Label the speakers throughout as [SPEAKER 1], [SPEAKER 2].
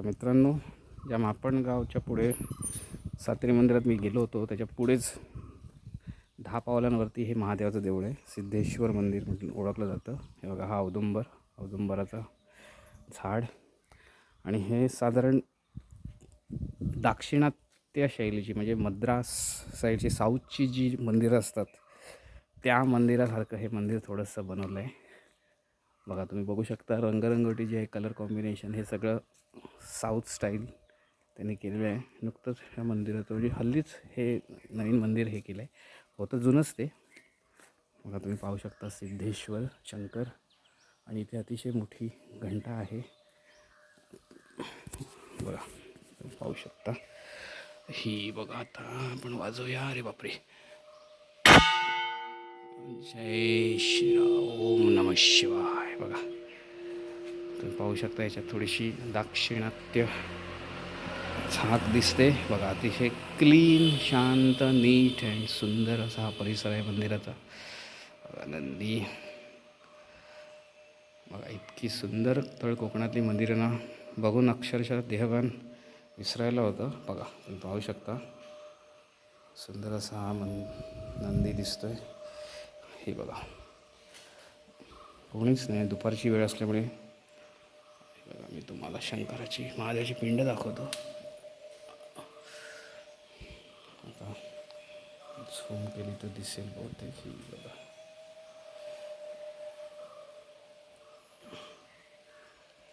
[SPEAKER 1] तर मित्रांनो ज्या मापण गावच्या पुढे सातेरी मंदिरात मी गेलो होतो. त्याच्या पुढेच दहा पावलांवरती हे महादेवाचं देऊळ आहे. सिद्धेश्वर मंदिर म्हणून ओळखलं जातं. हे बघा हा औदुंबर औदुंबराचा झाड. आणि हे साधारण दाक्षिणात्य शैलीची म्हणजे मद्रास साईडची साऊथची जी मंदिरं असतात त्या मंदिरासारखं हे मंदिर थोडंसं बनवलं आहे बघा तुम्ही बघू शकता रंगरंगोटी जे आहे कलर कॉम्बिनेशन हे सगळं साऊथ स्टाईल त्यांनी केलेलं आहे. नुकतंच ह्या मंदिराचं म्हणजे हल्लीच हे नवीन मंदिर हे केलं आहे होतं जुनंच ते. बघा तुम्ही पाहू शकता सिद्धेश्वर शंकर आणि इथे अतिशय मोठी घंटा आहे. बघा तुम्ही पाहू शकता. ही बघा आता आपण वाजवूया. अरे बापरे. जय श्री ओम नम शिवा पाहू शकता याच्यात थोडीशी दाक्षिणात्य झाक दिसते. बघा अतिशय क्लीन शांत नीट आणि सुंदर असा हा परिसर आहे मंदिराचा. बघा नंदी. बघा इतकी सुंदर तळ कोकणातली मंदिरं ना. बघून अक्षरशः देहभान विसरायला होतं. बघा तुम्ही पाहू शकता. सुंदर असा हा मन नंदी दिसतोय. हे बघा. कोणीच नाही दुपारची वेळ असल्यामुळे शंकराची महादेवाची पिंड दाखवतो. आता झूम केली तर दिसेल बहुतेक ही. बघा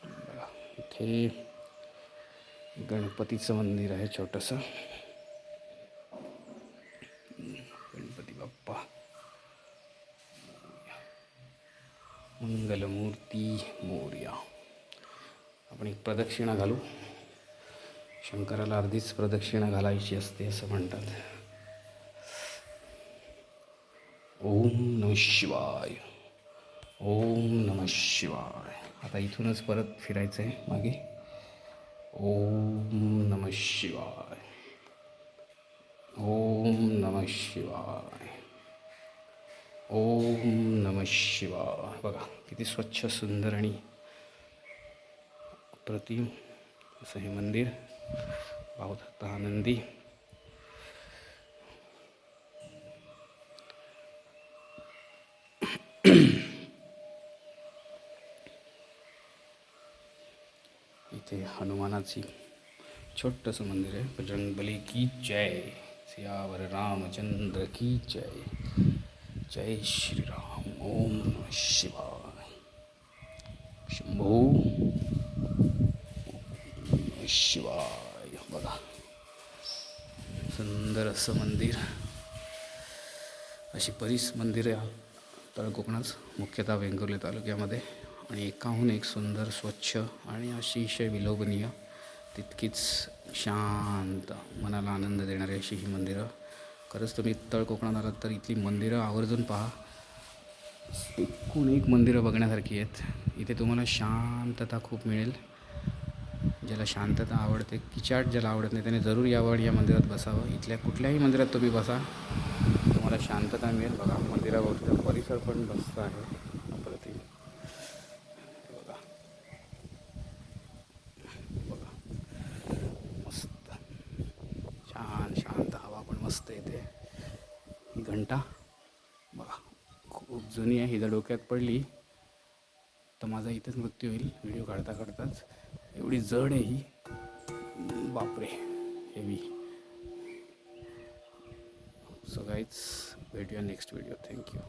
[SPEAKER 1] बघा इथे गणपतीचं मंदिर आहे छोटंसं. गणपती बाप्पा. मंगलमूर्ती मोर्या. आपण एक प्रदक्षिणा घालू. शंकराला अर्धीच प्रदक्षिणा घालायची असते असं म्हणतात. ओम नम शिवाय. ओम नम शिवाय. आता इथूनच परत फिरायचं आहे मागे. ओम नम शिवाय. ओम नम शिवाय. ओम नम शिवाय. बघा किती स्वच्छ सुंदर आणि अप्रतिम असं हे मंदिर शकता आनंदी। इथे हनुमानाची छोटंसं मंदिर आहे बजरंगबली की जय, सियावर रामचंद्र की जय। जय श्रीराम ओम नमः शिवाय। शंभू। शिवाय. बघा सुंदर असं मंदिर. अशी बरीच मंदिरं तळ कोकणात मुख्यतः वेंगुर्ले तालुक्यामध्ये. आणि एकाहून एक सुंदर स्वच्छ आणि अतिशय विलोभनीय तितकीच शांत मनाला आनंद देणारी अशी ही मंदिरं. खरंच तुम्ही तळ कोकणात आलात तर इथली मंदिरं आवर्जून पहा. एकूण एक मंदिरं बघण्यासारखी आहेत. इथे तुम्हाला शांतता खूप मिळेल. ज्याला शांतता आवडते किचाट ज्याला आवडत नाही त्याने जरूर यावं या मंदिरात बसावं. इथल्या कुठल्याही मंदिरात तुम्ही बसा. तुम्हाला शांतता मिळेल. बघा मंदिरावरचा परिसर पण मस्त आहे. अप्रतिम बघा. बघा. मस्त. छान शांत हवा पण मस्त येते. ही घंटा. बघा खूप जुनी आहे. ही जर डोक्यात पडली तर माझा इथेच मृत्यू होईल. व्हिडिओ काढता काढताच. एवढी जड आहे ही. बापरे हेवी सो गाईज भेटूया नेक्स्ट व्हिडिओ थँक्यू